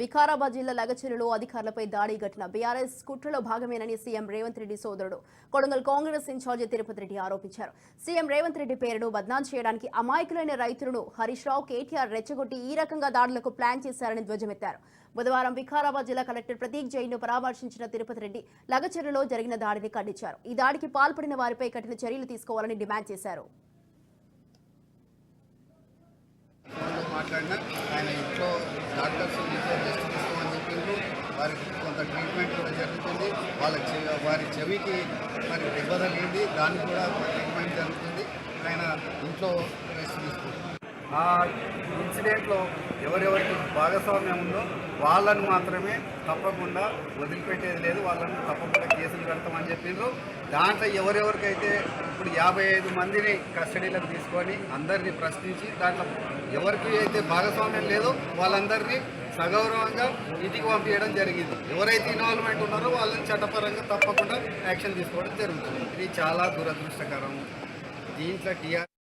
వికారాబాద్ జిల్లా లగచెరులో అధికారులపై దాడి ఘటన. బీఆర్ఎస్ కుట్రలో భాగమేనని సీఎం రేవంత్ రెడ్డి సోదరుడు కొడంగల్ కాంగ్రెస్ ఇన్ఛార్జి తిరుపతి రెడ్డి ఆరోపించారు. సీఎం రేవంత్ రెడ్డి పేరును బద్నాం చేయడానికి అమాయకులైన రైతులను హరీష్ రావు కేటీఆర్ రెచ్చగొట్టి ఈ రకంగా దాడులకు ప్లాన్ చేశారని ధ్వజమెత్తారు. బుధవారం వికారాబాద్ జిల్లా కలెక్టర్ ప్రతీక్ జైన్ను పరామర్శించిన తిరుపతి రెడ్డి లగచెరులో జరిగిన దాడిని ఖండించారు. ఈ దాడికి పాల్పడిన వారిపై కఠిన చర్యలు తీసుకోవాలని డిమాండ్ చేశారు. ఆయన ఇంట్లో డాక్టర్స్ ఇంట్లో రెస్ట్ తీసుకోమని చెప్పిండ్రు. వారికి కొంత ట్రీట్మెంట్ కూడా జరుగుతుంది. వాళ్ళ వారి చెవికి మరి దెబ్బ తగిలింది దానికి కూడా ట్రీట్మెంట్ జరుగుతుంది. ఆయన ఇంట్లో రెస్ట్ తీసుకుంటారు ఆ ఇన్సిడెంట్లో ఎవరెవరికి భాగస్వామ్యం ఉందో వాళ్ళని మాత్రమే తప్పకుండా వదిలిపెట్టేది లేదు. వాళ్ళని తప్పకుండా కేసులు కడతామని చెప్పిండ్రు. దాంట్లో ఎవరెవరికైతే ఇప్పుడు యాభై ఐదు మందిని కస్టడీలోకి తీసుకొని అందరినీ ప్రశ్నించి దాంట్లో ఎవరికి అయితే భాగస్వామ్యం లేదో వాళ్ళందరినీ సగౌరవంగా ఇంటికి పంపించడం జరిగింది. ఎవరైతే ఇన్వాల్వ్మెంట్ ఉన్నారో వాళ్ళని చట్టపరంగా తప్పకుండా యాక్షన్ తీసుకోవడం జరుగుతుంది. ఇది చాలా దురదృష్టకరం. దీంట్లో టీఆర్